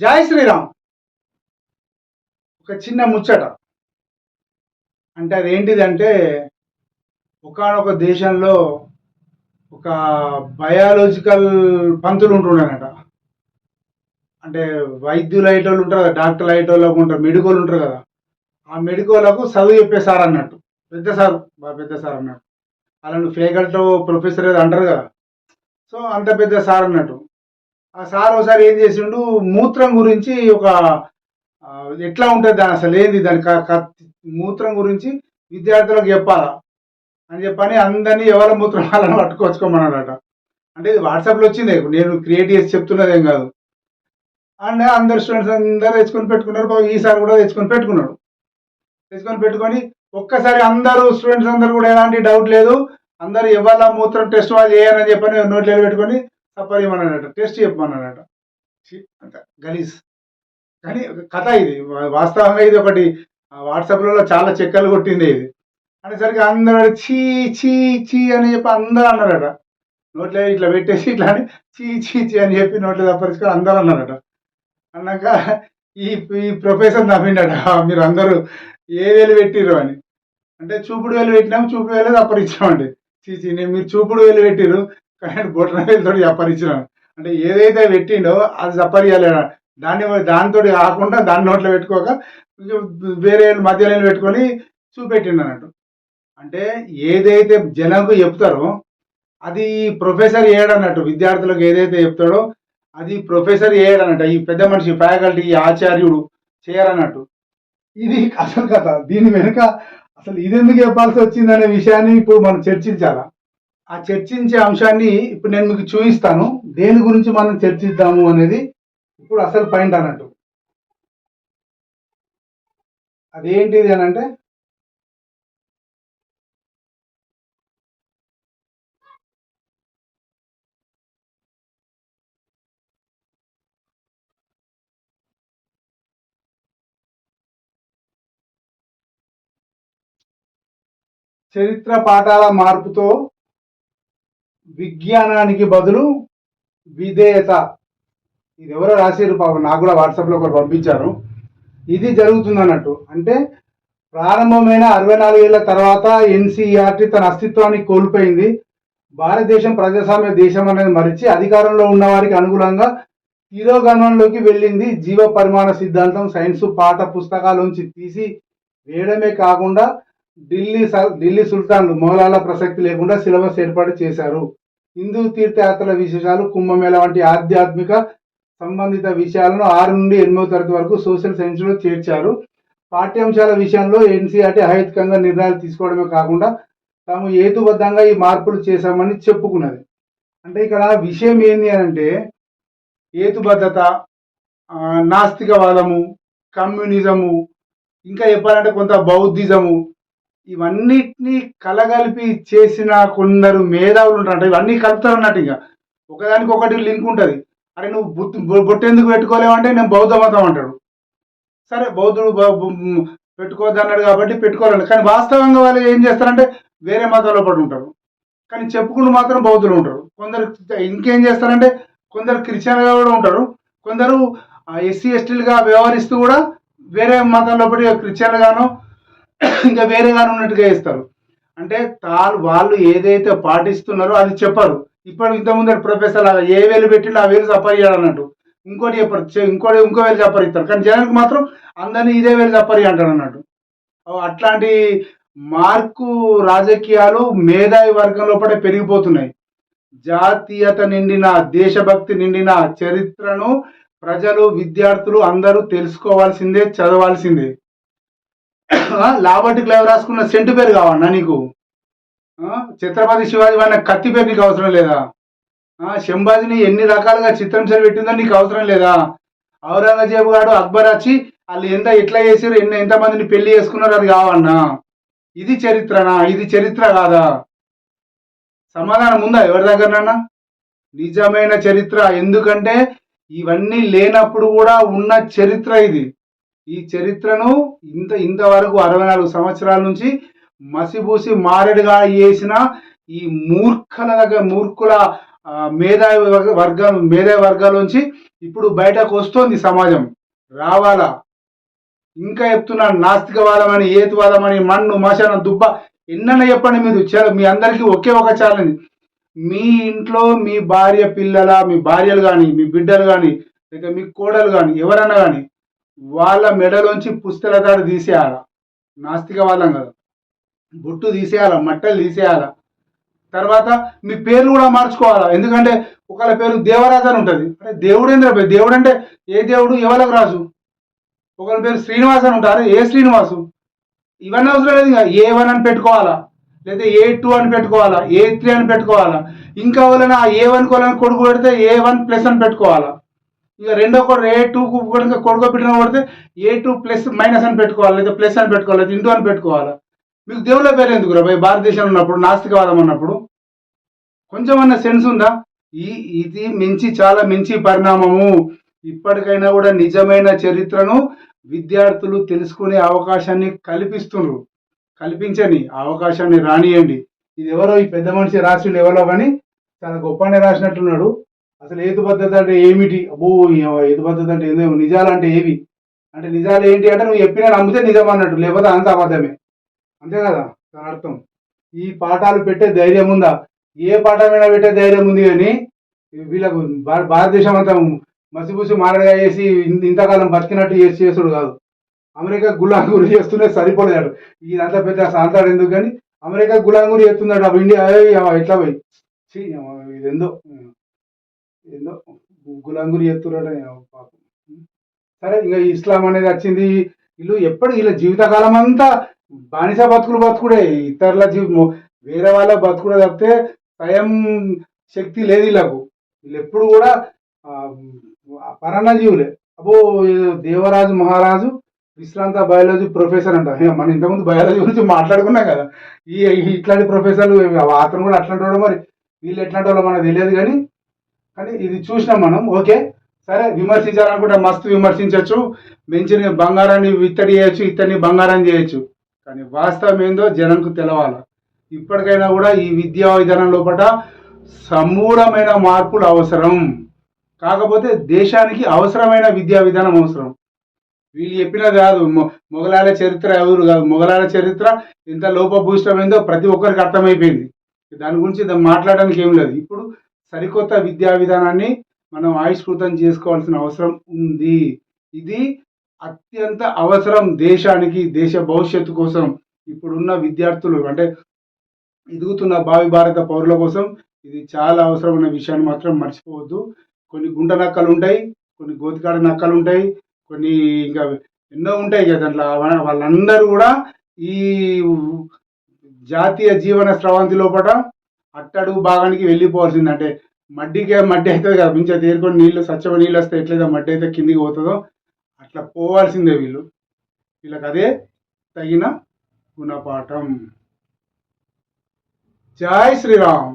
జై శ్రీరామ్. ఒక చిన్న ముచ్చట. అంటే అదేంటిదంటే ఒకనొక దేశంలో ఒక బయాలజికల్ పంతులు ఉంటుండేనట అంటే వైద్యులు అయ్యేటోళ్ళు ఉంటారు కదా డాక్టర్లు అయ్యేటోళ్ళకు ఉంటారు మెడికోలు ఉంటారు కదా. ఆ మెడికోలకు చదువు చెప్పే సార్ అన్నట్టు. పెద్ద సార్ బాగా పెద్ద సార్ అన్నట్టు. అలాంటి ఫేకల్టో ప్రొఫెసర్ ఏదో అంటారు కదా. సో అంత పెద్ద సార్ అన్నట్టు. ఆ సార్ ఒకసారి ఏం చేసిండు మూత్రం గురించి ఒక ఎట్లా ఉంటుంది దాని అసలు ఏంది దాని మూత్రం గురించి విద్యార్థులకు చెప్పాలా? అని చెప్పని అందరినీ ఎవరి మూత్రం వాళ్ళని పట్టుకొచ్చుకోమన్నాడట. అంటే ఇది వాట్సాప్లో వచ్చింది నేను క్రియేట్ చేసి చెప్తున్నది ఏం కాదు. అండ్ అందరు స్టూడెంట్స్ అందరూ తెచ్చుకొని పెట్టుకున్నారు ఈసారి ఈ సార్ కూడా తెచ్చుకొని పెట్టుకున్నాడు. తెచ్చుకొని పెట్టుకొని ఒక్కసారి అందరూ స్టూడెంట్స్ అందరూ కూడా ఎలాంటి డౌట్ లేదు అందరూ ఎవరి మూత్రం టెస్ట్ వాళ్ళు చేయాలని చెప్పని నోట్లో పెట్టుకొని సఫర్ టెస్ట్ చెప్పమన్నాడట ఛీ, అంత గలీజ్. కానీ ఒక కథ ఇది. వాస్తవంగా ఇది ఒకటి. వాట్సాప్లలో చాలా చెక్కలు కొట్టింది ఇది. అనేసరికి అందరూ చీ చీ చీ అని చెప్పి అందరూ అన్నారట. నోట్లో ఇట్లా పెట్టేసి ఇట్లా అని చీ చీ చీ అని చెప్పి నోట్లో తప్పరించుకొని అందరూ అన్నారట. అన్నాక ఈ ఈ ప్రొఫెసర్ నవ్విండట. మీరు అందరూ ఏ వేలు పెట్టిర్రు అని? అంటే చూపుడు వేలు పెట్టినాం చూపుడు వేలు తప్పరించామండి చీ చీ నేను మీరు చూపుడు వేలు పెట్టిర్రు. కానీ బొట్టన వేలుతో అంటే ఏదైతే పెట్టిండో అది తప్పరియాలి దాన్ని దానితో కాకుండా దాన్ని నోట్లో పెట్టుకోక వేరే మధ్యలో పెట్టుకొని చూపెట్టిండు అన్నట్టు అంటే ఏదైతే జనంకు చెప్తారో అది ప్రొఫెసర్ అన్నట్టు విద్యార్థులకు ఏదైతే చెప్తాడో అది ప్రొఫెసర్ చేయడన్నట్టు ఈ పెద్ద మనిషి ఫ్యాకల్టీ ఈ ఆచార్యుడు చేయరన్నట్టు. ఇది అసలు కథ. దీని వెనుక అసలు ఇది ఎందుకు చెప్పాల్సి వచ్చిందనే విషయాన్ని ఇప్పుడు మనం చర్చించాలా? ఆ చర్చించే అంశాన్ని ఇప్పుడు నేను మీకు చూపిస్తాను. దేని గురించి మనం చర్చిద్దాము అనేది ఇప్పుడు అసలు పాయింట్ అన్నట్టు. అదేంటిది అని అంటే చరిత్ర పాఠాల మార్పుతో విజ్ఞానానికి బదులు విధేయత. ఇది ఎవరో రాశారు పాపం నాకు కూడా వాట్సాప్లో ఒకరు పంపించారు. ఇది జరుగుతుంది అన్నట్టు అంటే ప్రారంభమైన అరవై నాలుగేళ్ళ తర్వాత ఎన్సీఆర్టీ తన అస్తిత్వాన్ని కోల్పోయింది. భారతదేశం ప్రజాస్వామ్య దేశం అనేది మరిచి అధికారంలో ఉన్న వారికి అనుగుణంగా తిరోగమనంలోకి వెళ్ళింది. జీవ పరిమాణ సిద్ధాంతం సైన్స్ పాఠ పుస్తకాలోంచి తీసి వేయడమే కాకుండా ఢిల్లీ ఢిల్లీ సుల్తాన్లు మొహలాల ప్రసక్తి లేకుండా సిలబస్ ఏర్పాటు చేశారు. హిందూ తీర్థయాత్రల విశేషాలు కుంభమేళ వంటి ఆధ్యాత్మిక సంబంధిత విషయాలను ఆరు నుండి ఎనిమిదో తరగతి వరకు సోషల్ సైన్స్లో చేర్చారు. పాఠ్యాంశాల విషయంలో ఎన్సీఆర్టీ అహేతుకంగా నిర్ణయాలు తీసుకోవడమే కాకుండా తాము హేతుబద్ధంగా ఈ మార్పులు చేశామని చెప్పుకున్నది. అంటే ఇక్కడ విషయం ఏంటి అని అంటే హేతుబద్ధత నాస్తికవాదము కమ్యూనిజము ఇంకా చెప్పాలంటే కొంత బౌద్ధిజము ఇవన్నిటినీ కలగలిపి చేసిన కొందరు మేధావులు ఉంటారు ఇవన్నీ కలుపుతారు అన్నట్టు ఇక. ఒకదానికి ఒకటి లింక్ ఉంటుంది. అరే నువ్వు బుద్ధి బొట్టెందుకు పెట్టుకోలేవంటే నేను బౌద్ధ మతం అంటాడు. సరే బౌద్ధుడు పెట్టుకోవద్దు అన్నాడు కాబట్టి పెట్టుకోవాలి కానీ వాస్తవంగా వాళ్ళు ఏం చేస్తారంటే వేరే మతాల్లో పడి ఉంటారు. కానీ చెప్పుకుంటూ మాత్రం బౌద్ధులు ఉంటారు. కొందరు ఇంకేం చేస్తారంటే కొందరు క్రిస్టియన్గా కూడా ఉంటారు. కొందరు ఎస్సీ ఎస్టీలుగా వ్యవహరిస్తూ కూడా వేరే మతంలో పడి క్రిస్టియన్గానో ఇంకా వేరేగా ఉన్నట్టుగా ఇస్తారు అంటే తాను వాళ్ళు ఏదైతే పాటిస్తున్నారో అది చెప్పరు. ఇప్పుడు ఇంతకుముందు ప్రొఫెసర్ ఏ వేలు పెట్టిండో ఆ వేలు సపరియాడు అన్నట్టు ఇంకోటి చెప్పరు. ఇంకోటి ఇంకో వేలు సపరిస్తారు కానీ జనానికి మాత్రం అందరినీ ఇదే వేలు సపరి అంటాడు అన్నట్టు అట్లాంటి మార్కు రాజకీయాలు మేధావి వర్గం లోపల పెరిగిపోతున్నాయి. జాతీయత నిండిన దేశభక్తి నిండిన చరిత్రను ప్రజలు విద్యార్థులు అందరూ తెలుసుకోవాల్సిందే చదవాల్సిందే. లాబర్ట్ క్లైవ్ రాసుకున్న సెంటు పేరు కావన్నా నీకు? ఛత్రపతి శివాజీ వాడిన కత్తి పేరు నీకు అవసరం లేదా? శంభాజీని ఎన్ని రకాలుగా చిత్రం పెట్టిందో నీకు అవసరం లేదా? ఔరంగజేబు గారు అక్బర్ వచ్చి వాళ్ళు ఎంత ఎట్లా చేసారు ఎన్ని ఎంతమందిని పెళ్ళి చేసుకున్నారు అది కావన్నా? ఇది చరిత్రనా? ఇది చరిత్ర కాదా? సమాధానం ఉందా ఎవరి దగ్గరనన్నా నిజమైన చరిత్ర. ఎందుకంటే ఇవన్నీ లేనప్పుడు కూడా ఉన్న చరిత్ర ఇది. ఈ చరిత్రను ఇంత ఇంతవరకు అరవై నాలుగు సంవత్సరాల నుంచి మసిబూసి మారేడుగా చేసిన ఈ మూర్ఖల దగ్గర మూర్ఖుల మేధావి వర్గ- వర్గం మేధావి వర్గాలోంచి ఇప్పుడు బయటకు వస్తోంది సమాజం. రావాలా? ఇంకా చెప్తున్నా నాస్తికవాదం అని ఏతువాదం అని మన్ను మశాన దుబ్బ ఎన్నైనా చెప్పండి మీరు. మీ అందరికీ ఒకే ఒక ఛాలెంజ్. మీ ఇంట్లో మీ భార్య పిల్లల మీ భార్యలు కానీ మీ బిడ్డలు కానీ లేక మీ కోడలు కానీ ఎవరైనా కానీ వాళ్ళ మెడలోంచి పుస్తల తాడు తీసేయాల? నాస్తికవాదం కదా. బొట్టు తీసేయాల? మట్టలు తీసేయాల? తర్వాత మీ పేర్లు కూడా మార్చుకోవాలా? ఎందుకంటే ఒకళ్ళ పేరు దేవరాజు అని ఉంటుంది. అంటే దేవుడేంద్ర దేవుడు అంటే ఏ దేవుడు? ఎవరికి రాజు? ఒకరి పేరు శ్రీనివాస్ అని ఉంటారు. ఏ శ్రీనివాసు? ఇవన్నీ అవసరం లేదు ఇక. ఏ వన్ అని పెట్టుకోవాలా? లేదా ఏ టూ అని పెట్టుకోవాలా? ఏ త్రీ అని పెట్టుకోవాలా? ఇంకా వాళ్ళని ఆ ఏ వన్ కోలని కొడుకు పెడితే ఏ వన్ ప్లస్ అని పెట్టుకోవాలా? ఇక రెండో కూడా ఏ టూ కూడా కొడుకో పెట్టిన కొడితే ఏ టూ ప్లస్ మైనస్ అని పెట్టుకోవాలి? లేదా ప్లస్ అని పెట్టుకోవాలి? లేదా ఇంటూ అని పెట్టుకోవాలా? మీకు దేవుళ్ళ పేరు ఎందుకు రా భారతదేశంలో ఉన్నప్పుడు నాస్తికవాదం ఉన్నప్పుడు? కొంచెమన్నా సెన్స్ ఉందా? ఈ ఇది మించి చాలా మించి పరిణామము. ఇప్పటికైనా కూడా నిజమైన చరిత్రను విద్యార్థులు తెలుసుకునే అవకాశాన్ని కల్పిస్తున్నారు కల్పించని అవకాశాన్ని రానియండి. ఇది ఎవరో ఈ పెద్ద మనిషి రాసిండు ఎవరో కానీ చాలా గొప్పనే రాసినట్టున్నాడు. అసలు ఏతుబద్ధత అంటే ఏమిటి? అబ్బో ఏతుబద్ధత అంటే ఏందో నిజాలు అంటే ఏవి? అంటే నిజాలు ఏంటి అంటే నువ్వు చెప్పినా నమ్మితే నిజం అన్నట్టు లేకపోతే అంత అబద్ధమే. అంతే కదా? దాని అర్థం. ఈ పాఠాలు పెట్టే ధైర్యం ఉందా? ఏ పాఠమైనా పెట్టే ధైర్యం ఉంది కానీ వీళ్ళకు భారతదేశం అంతా మసిపూసి మారగా చేసి ఇంతకాలం బతికినట్టు చేసి చేసుడు కాదు. అమెరికా గులాంగురి చేస్తూనే సరిపోలేదు ఇదంతా పెద్ద సాంతాడు ఎందుకు కానీ అమెరికా గులాంగురి చేస్తున్నాడు అప్పుడు ఇండియా ఎట్లా పోయి. ఇదేందో. ఏందో గులాంగురి చేస్తున్నాడు పాపం. సరే ఇంకా ఇస్లాం అనేది వచ్చింది. వీళ్ళు ఎప్పుడు వీళ్ళ జీవితకాలం అంతా బానిస బతుకులు బతుకుడే. ఇతరుల జీవి వేరే వాళ్ళ బతుకుడే తప్పితే స్వయం శక్తి లేదు వీళ్ళకు. వీళ్ళు ఎప్పుడు కూడా ఆ, పరాన్న జీవులే అబ్బో దేవరాజు మహారాజు విశ్రాంత బయాలజీ ప్రొఫెసర్ అంట. మనం ఇంతకుముందు బయాలజీ గురించి మాట్లాడుకున్నాం కదా. ఈ ఈ ఇట్లాంటి ప్రొఫెసర్లు అతను కూడా అట్లాంటి వాడు మరి. వీళ్ళు ఎట్లాంటి వాళ్ళు మనకు తెలియదు కానీ కానీ ఇది చూసినాం మనం ఓకే? సరే విమర్శించాలనుకుంటే మస్తు విమర్శించవచ్చు మంచిని బంగారాన్ని ఇత్తడి చేయొచ్చు ఇత్తడిని బంగారం చేయొచ్చు. కానీ వాస్తవం ఏందో జనంకు తెలవాలి. ఇప్పటికైనా కూడా ఈ విద్యా విధానం లోపల సమూలమైన మార్పులు అవసరం. కాకపోతే దేశానికి అవసరమైన విద్యా విధానం అవసరం. వీళ్ళు చెప్పినది కాదు మొఘలాల చరిత్ర ఎవరు కాదు. మొఘలాల చరిత్ర ఎంత లోపభూష్టమైందో ప్రతి ఒక్కరికి అర్థమైపోయింది. దాని గురించి మాట్లాడడానికి ఏం లేదు. ఇప్పుడు సరికొత్త విద్యా విధానాన్ని మనం ఆవిష్కృతం చేసుకోవాల్సిన అవసరం ఉంది. ఇది అత్యంత అవసరం దేశానికి దేశ భవిష్యత్తు కోసం ఇప్పుడున్న విద్యార్థులు అంటే ఎదుగుతున్న భావి భారత పౌరుల కోసం ఇది చాలా అవసరమైన విషయాన్ని మాత్రం మర్చిపోవద్దు. కొన్ని గుంట నక్కలు ఉంటాయి కొన్ని గోతికాడ నక్కలు ఉంటాయి కొన్ని ఇంకా ఎన్నో ఉంటాయి కదా దాంట్లో. వాళ్ళందరూ కూడా ఈ జాతీయ జీవన స్రవంతి లోపల అట్టడుగు భాగానికి వెళ్ళిపోవాల్సింది. అంటే మడ్డికే మడ్డి అవుతుంది కదా మంచిగా తేరుకొని నీళ్ళు స్వచ్ఛమైన నీళ్ళు వస్తే ఎట్లయితే మడ్డి అయితే కిందికి పోతుందో అట్లా పోవాల్సిందే వీళ్ళు. వీళ్ళకి అదే తగిన గుణపాఠం. జై శ్రీరామ్.